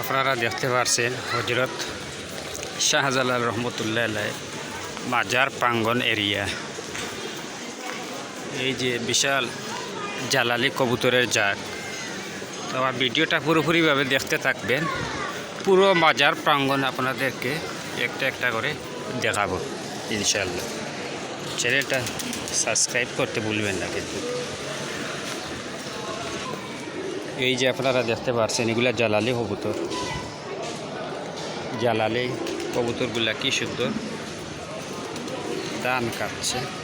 আপনারা দেখতে পারছেন হজরত শাহজালাল রহমতুল্লাহ মাজার প্রাঙ্গন এরিয়া। এই যে বিশাল জালালি কবুতরের জাত। তো আমার ভিডিওটা পুরোপুরিভাবে দেখতে থাকবেন। পুরো মাজার প্রাঙ্গন আপনাদেরকে একটা একটা করে দেখাবো ইনশাল্লাহ চ্যানেলটা সাবস্ক্রাইব করতে ভুলবেন না কিন্তু। এই যে আপনারা দেখতে পাচ্ছেন এগুলা জালালি কবুতর। জালালি কবুতরগুলা কি সুন্দর। দান কাটছে।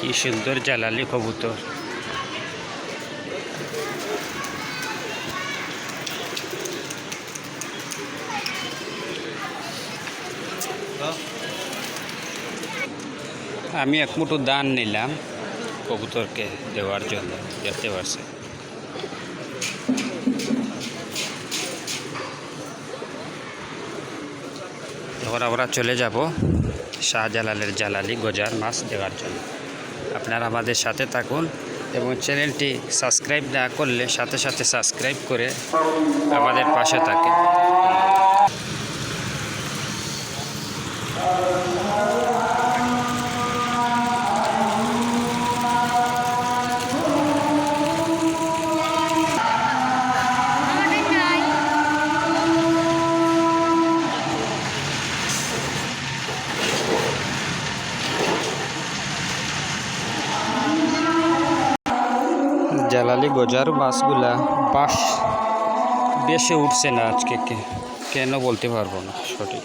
কি সুন্দর জালালি কবুতর। আমি এক মুঠো দান নিলাম কবুতরকে দেওয়ার জন্য দেখতে পারছি। এবার আমরা চলে যাব শাহজালালের জালালি গজার মাছ দেওয়ার জন্য। আপনারা আমাদের সাথে থাকুন এবং চ্যানেলটি সাবস্ক্রাইব না করলে সাথে সাথে সাবস্ক্রাইব করে আমাদের পাশে থাকেন। জালালি গজার বাসগুলা বাস বেশি উঠছে না আজকে কেন বলতে পারব না সঠিক।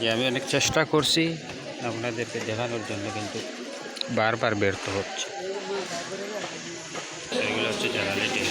যে আমি অনেক চেষ্টা করছি আপনাদেরকে দেখানোর জন্য, কিন্তু বারবার ব্যর্থ হচ্ছে। এগুলো হচ্ছে হচ্ছে